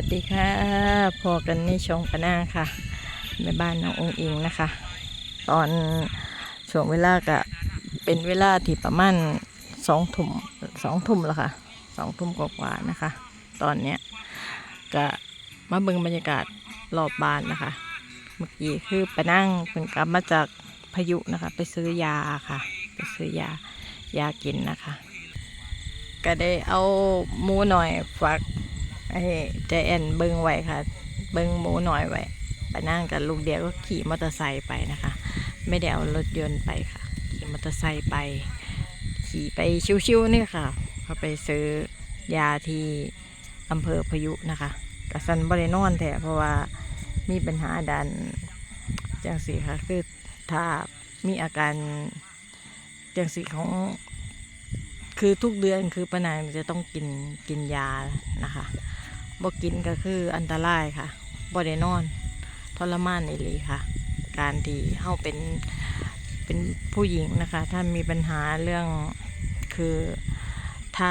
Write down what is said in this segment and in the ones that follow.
วัสดีค่ะพอกันในช่องปะนางค่ะแม่บ้านน้ององอิงนะคะ ตอนช่วงเวลาก็เป็นเวลาที่ประมาณสองทุ่มสองทุ่มแล้วค่ะสองทุ่มกว่าๆนะคะ ตอนเนี้ยก็มาเบิ่งบรรยากาศรอบบ้านนะคะ เมื่อกี้คือไปนั่งเป็นกลับมาจากพายุนะคะ ไปซื้อยาค่ะ ไปซื้อยายากินนะคะ ก็ได้เอาหมูหน่อยฝาก ให้ใจแอนเบิ้งไว้ค่ะ เบิ้งหมูหน่อยไว้ไปนั่งกับลูกเดียวก็ขี่มอเตอร์ไซค์ไปนะคะ ไม่ได้เอารถยนต์ไปค่ะ ขี่มอเตอร์ไซค์ไป ขี่ไปชิวๆนี่ค่ะเขาไปซื้อยาที่อำเภอพยุนะคะกระสันบริโนอนแท้เพราะว่ามีปัญหาดันจังสีค่ะคือถ้ามีอาการจังสีของคือทุกเดือนคือป้านางจะต้องกินกินยานะคะ บ่กินก็คืออันตรายค่ะบ่ได้นอนทรมานอีหลีค่ะ การที่เฮาเป็นเป็นผู้หญิงนะคะ ถ้ามีปัญหาเรื่องคือถ้า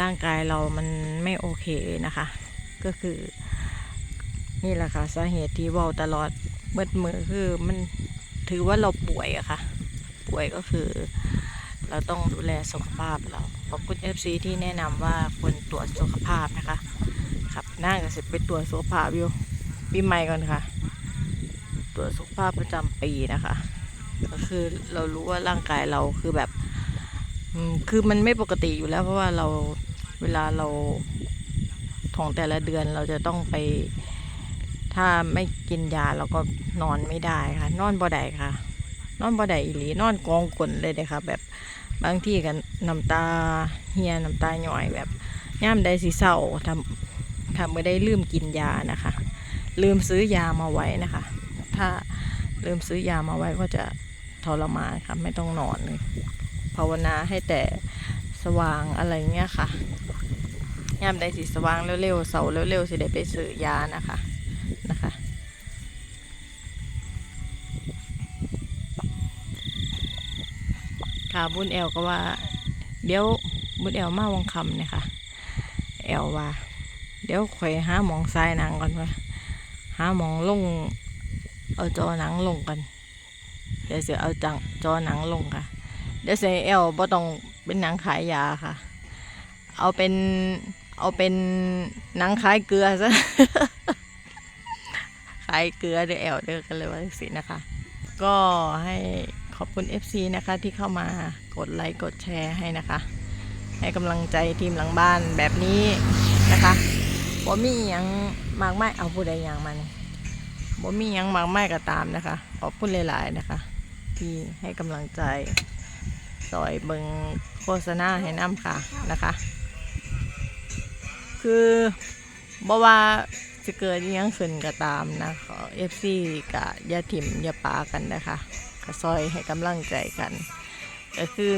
ร่างกายเรามันไม่โอเคนะคะ ก็คือนี่แหละค่ะ สาเหตุที่เว้าตลอดเบิดมือคือมันถือว่าเราป่วยอะค่ะ ป่วยก็คือ เราต้องดูแลสุขภาพเราขอบคุณ FC ที่แนะนำว่าควรตรวจสุขภาพนะคะ น่าจะสิไปตรวจสุขภาพอยู่ปีใหม่ก่อนค่ะ ตรวจสุขภาพประจำปีนะคะ ก็คือเรารู้ว่าร่างกายเราคือแบบคือมันไม่ปกติอยู่แล้ว เพราะว่าเราเวลาเราท้องแต่ละเดือนเราจะต้องไปถ้าไม่กินยาเราก็นอนไม่ได้ค่ะ นอนบ่ได้ค่ะ นอนบ่ได้อีหลีนอนกองกลนเลยเด้ค่ะ แบบบางที่กันน้ำตาเฮียน้ำตาหย่อยแบบย่ามใดสิเศร้าทำ ทำไม่ได้ลืมกินยานะคะ ลืมซื้อยามาไว้นะคะ ถ้าลืมซื้อยามาไว้ก็จะทรมานค่ะไม่ต้องนอนเลยภาวนาให้แต่สว่างอะไรเงี้ยค่ะย่ามใดสิสว่างเร็วๆเสาเร็วๆสิได้ไปซื้อยานะคะนะคะค่ะบุญแอลก็ว่า เดี๋ยวบุญแอลมาวังคำเนี่ยค่ะแอลว่า เดี๋ยวข่อยหาหมองทรายหนังก่อนว่าหาหมองลง เอาจอหนังลงกันเดี๋ยวเสียเอาจังจอหนังลงค่ะ เดี๋ยวเสียแอลบ่ต้องเป็นหนังขายยาค่ะ เอาเป็นเอาเป็นหนังขายเกลือซะขายเกลือเดี๋ยวแอลเด้อกันเลยว่าสินะคะ ก็ให้ขอบคุณ FC นะคะที่เข้ามากดไลค์กดแชร์ให้นะคะ ให้กำลังใจทีมหลังบ้านแบบนี้นะคะ บ่มียังมากไม่เอาผู้ใดอย่างมันบ่มียังมากไม่ก็ตามนะคะขอบคุณหลายๆนะคะ ที่ให้กำลังใจซอยเบิงโฆษณาให้น้ำค่ะนะคะ คือบ่ว่าจะเกิดยังขึ้นก็ตามนะขอ FC กะอย่าถิ่มยาปากันนะคะก็ซอยให้กำลังใจกัน ก็คือ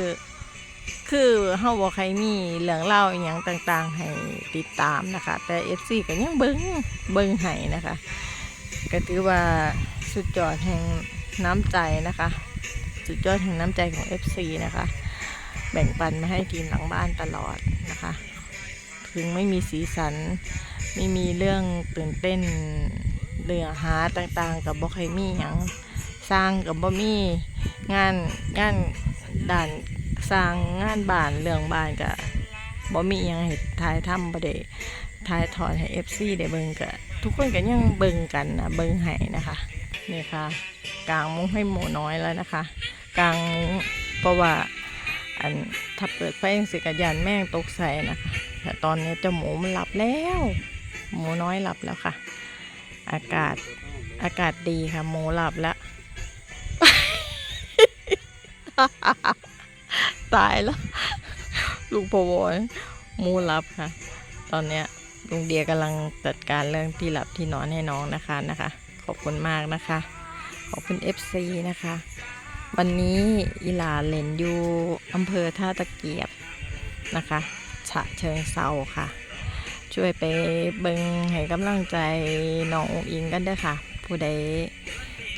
คือเฮาบ่ใครมีเรื่องเล่าวอหย่างต่าง ๆ ให้ติดตามนะคะ แต่ FC ก็ยังเบิงเบิงให้นะคะ ก็ถือว่าสุดยอดแห่งน้ำใจนะคะ สุดยอดแห่งน้ำใจของ FC นะคะ แบ่งปันมาให้ทีมหลังบ้านตลอดนะคะ ถึงไม่มีสีสัน ไม่มีเรื่องตื่นเต้นเรื่องหาต่างๆ กับบ่ใครมีหยังสร้างกับบ่มีงานงานด่าน สร้างงานบ้านเรื่องบ้านกับบ่มีหยังให้ถ่ายทำบ่ได้ายทอดให้ FC ได้เบิ่งก็ทุกคนก็ยังเบิ่งกันนะเบิ่งให้นะคะนี่ค่ะ กลางมุ้งให้หมูน้อยแล้วนะคะ กลางมุ้งเพราะว่าอันถ้าเปิดไฟจังสิกระยันแม่งตกใส่นะคะแต่ตอนนี้เจ้าหมูมันหลับแล้ว หมูน้อยหลับแล้วค่ะ อากาศอากาศดีค่ะ หมูหลับแล้ว ตายแล้ว ลูกพอวอยมูหลับค่ะ ตอนเนี้ยลุงเดียกำลังจัดการเรื่องที่หลับที่นอนให้น้องนะคะนะคะ ขอบคุณมากนะคะ ขอบคุณ FC นะคะ วันนี้อีหลาเลนอยู่อำเภอท่าตะเกียบนะคะฉะเชิงเซาค่ะ ช่วยไปเบิงให้กำลังใจน้ององอิงกันด้อค่ะ ผู้ใด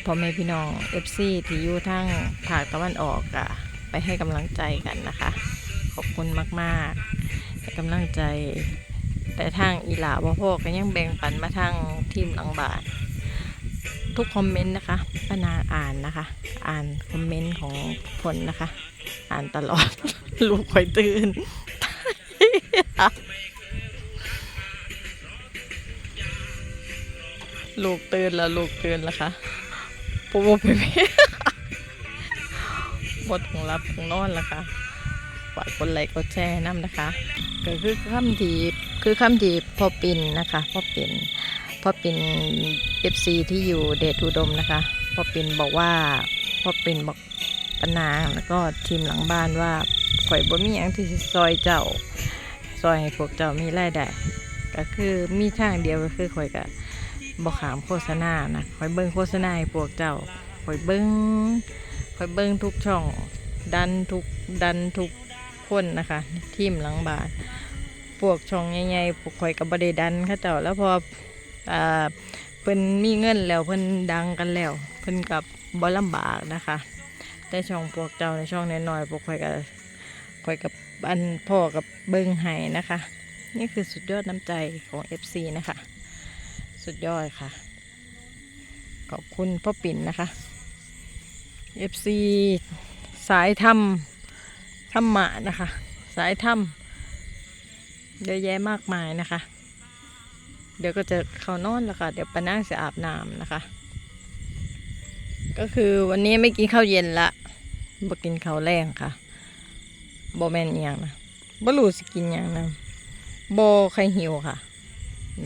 พ่อแม่พี่น้อง FC ที่อยู่ทั้งภาคตะวันออกอะ ไปให้กำลังใจกันนะคะ ขอบคุณมากๆให้กำลังใจ แต่ทางอีหลาบ่พอก็ยังแบ่งปันมาทางทีมหลังบานทุกคอมเมนต์นะคะป้านาอ่านนะคะ อ่านคอมเมนต์ของคนนะคะ อ่านตลอด ลูกคอยตื่นลูกตื่นแล้วลูกตื่นแล้วค่ะปูไปไหม บทของรับของนอนล้วค่ะฝากกดไลค์กดแชร์น้ำนะคะ ก็คือคำทีคือคำทีพอปินนะคะพอปินพอปินเอฟซีที่อยู่เดชอุดมนะคะพอปินบอกว่าพอปินบอกปนางแล้วก็ทีมหลังบ้านว่าข่อยบ่มีอย่างที่ซอยเจ้าซอยให้พวกเจ้ามีรายได้ก็คือมีทางเดียวก็คือข่อยก็บ่ขามโฆษณานะข่อยเบิ่งโฆษณาให้พวกเจ้าข่อยเบิ่ง ข่อยเบิ่งทุกช่อง ดันทุกดันทุกคนนะคะทีมหลังบานพวกช่องใหญ่ๆพวกข่อยก็บ่ได้ดันเขาเจ้าแล้วพออ่าเพิ่นมีเงินแล้วเพิ่นดังกันแล้ว เพิ่นกับบ่ลำบากนะคะ แต่ช่องพวกเจ้าในช่องน้อยๆพวกข่อยก็ข่อยกับอันพ่อกับเบิ่งให้นะคะ นี่คือสุดยอดน้ำใจของ FC นะคะ สุดยอดค่ะ ขอบคุณพ่อปิ่นนะคะ FC สายธรรมธรรมะนะคะ สายธรรมเยอะแยะมากมายนะคะ เดี๋ยวก็จะเข้านอนแล้วค่ะ เดี๋ยวปนั่งจะอาบน้ำนะคะ ก็คือวันนี้ไม่กินข้าวเย็นละบ่กินข้าวแรงค่ะบ่แม่นอย่างนะบ่รู้สิกินอย่างนะบ่ใครหิวค่ะ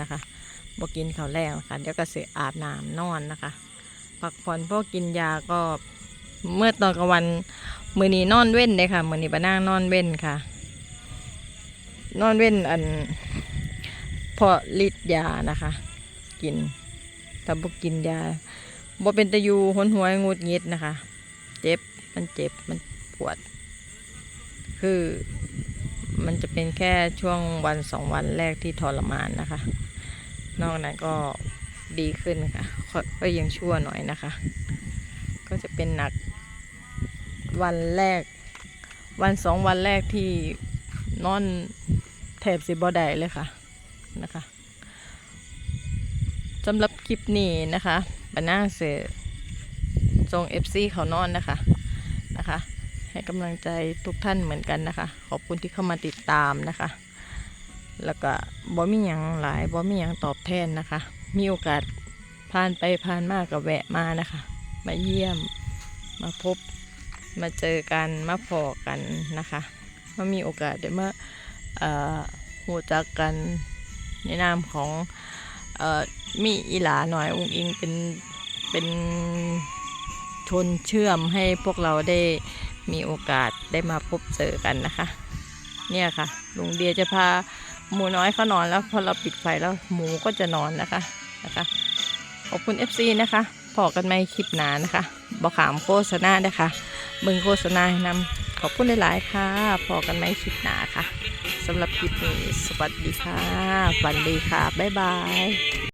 นะคะบ่กินข้าวแรงค่ะ เดี๋ยวก็เสิอาบน้ำนอนนะคะ พักผ่อนเพราะกินยาก็ เมื่อตอนกลางวันมือนี้นอนเว้นเลยค่ะมือนี้ปานั่งนอนเว้นค่ะ นอนเว้นอันพราะฤทธิ์ยานะคะ กินถ้าบ่กินยาบ่เป็นตะยูหนหัวงุดหงิดนะคะ เจ็บมันเจ็บมันปวด คือมันจะเป็นแค่ช่วงวันสองวันแรกที่ทรมานนะคะ นอกนั้นก็ดีขึ้นค่ะ ก็ยังชั่วหน่อยนะคะ ก็จะเป็นหนัก วันแรก วันสองวันแรกที่นอนแถบสิบอได้เลยค่ะนะคะสำหรับคลิปนี้นะคะบรรณาเสือทรง FC เขานอนนะคะนะคะ ให้กำลังใจทุกท่านเหมือนกันนะคะ ขอบคุณที่เข้ามาติดตามนะคะ แล้วก็บ่มีหยังหลายบ่มีหยังตอบแทนนะคะ มีโอกาสผ่านไปผ่านมากกับแวะมานะคะ มาเยี่ยมมาพบ มาเจอกันมาพอกันนะคะมามีโอกาสเดี๋ยวมาหูจักกันในนามของอ่อมีอีหลาหน่อยองค์อิงเป็นเป็นชนเชื่อมให้พวกเราได้มีโอกาสได้มาพบเจอกันนะคะ เนี่ยค่ะลุงเดียจะพาหมูน้อยเขานอนแล้วพอเราปิดไฟแล้วหมูก็จะนอนนะคะนะคะขอบคุณ FC นะคะพอกันไหมคลิปหนานะคะบอกขามโฆษณานะคะ เบิ่งโฆษณาให้นำขอบคุณหลาย ๆ ค่ะ พอกันไหมคลิปหนาค่ะสำหรับคลิปนี้ สวัสดีค่ะ ฝันดีค่ะ บ๊ายบาย